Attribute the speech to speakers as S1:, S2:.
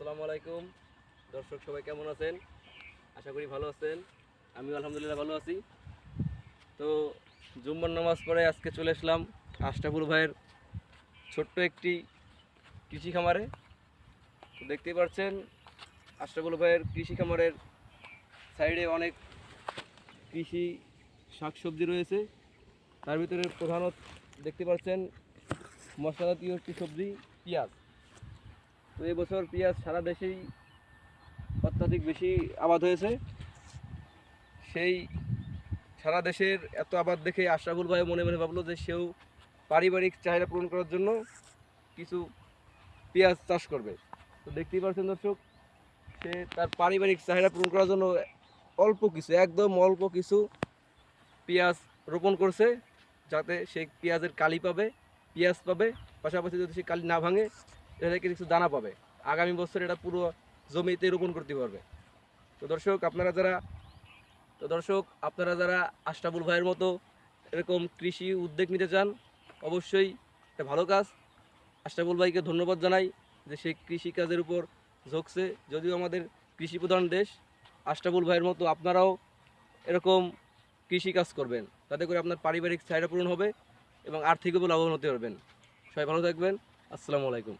S1: আসসালামু আলাইকুম। দর্শক সবাই কেমন আছেন? আশা করি ভালো আছেন। আমিও আলহামদুলিল্লাহ ভালো আছি। তো জুম্মার নামাজ পড়ে আজকে চলে আসলাম আশরাফুল ভাইয়ের ছোট্ট একটি কৃষি খামারে তো দেখতেই পাচ্ছেন, আশরাফুল ভাইয়ের কৃষি খামারের সাইডে অনেক কৃষি শাকসবজি রয়েছে। তার ভিতরে প্রধানত দেখতে পাচ্ছেন মশলা জাতীয় একটি সবজি, পেঁয়াজ। তো এবছর পেঁয়াজ সারা দেশেই অত্যাধিক বেশি আবাদ হয়েছে। সেই সারা দেশের এত আবাদ দেখে আশরাফুল ভাই মনে মনে ভাবলো যে সেও পারিবারিক চাহিদা পূরণ করার জন্য কিছু পেঁয়াজ চাষ করবে। তো দেখতেই পাচ্ছেন দর্শক, সে তার পারিবারিক চাহিদা পূরণ করার জন্য অল্প কিছু, একদম অল্প কিছু পেঁয়াজ রোপণ করছে যাতে সে পেঁয়াজের কালি পাবে, পেঁয়াজ পাবে, পাশাপাশি যদি সে কালি না ভাঙে এটা থেকে কিছু দানা পাবে। আগামী বছর এটা পুরো জমিতে রোপণ করতে পারবে। তো দর্শক, আপনারা যারা তো দর্শক, আপনারা যারা আশরাফুল ভাইয়ের মতো এরকম কৃষি উদ্যোগ নিতে চান, অবশ্যই এটা ভালো কাজ। আশরাফুল ভাইকে ধন্যবাদ জানাই যে সে কৃষি কাজের উপর ঝুঁকছে। যদিও আমাদের কৃষি প্রধান দেশ, আশরাফুল ভাইয়ের মতো আপনারাও এরকম কৃষি কাজ করবেন। তাতে করে আপনার পারিবারিক চাহিদা পূরণ হবে এবং আর্থিকভাবে লাভবান হতে পারবেন। সবাই ভালো থাকবেন। আসসালামু আলাইকুম।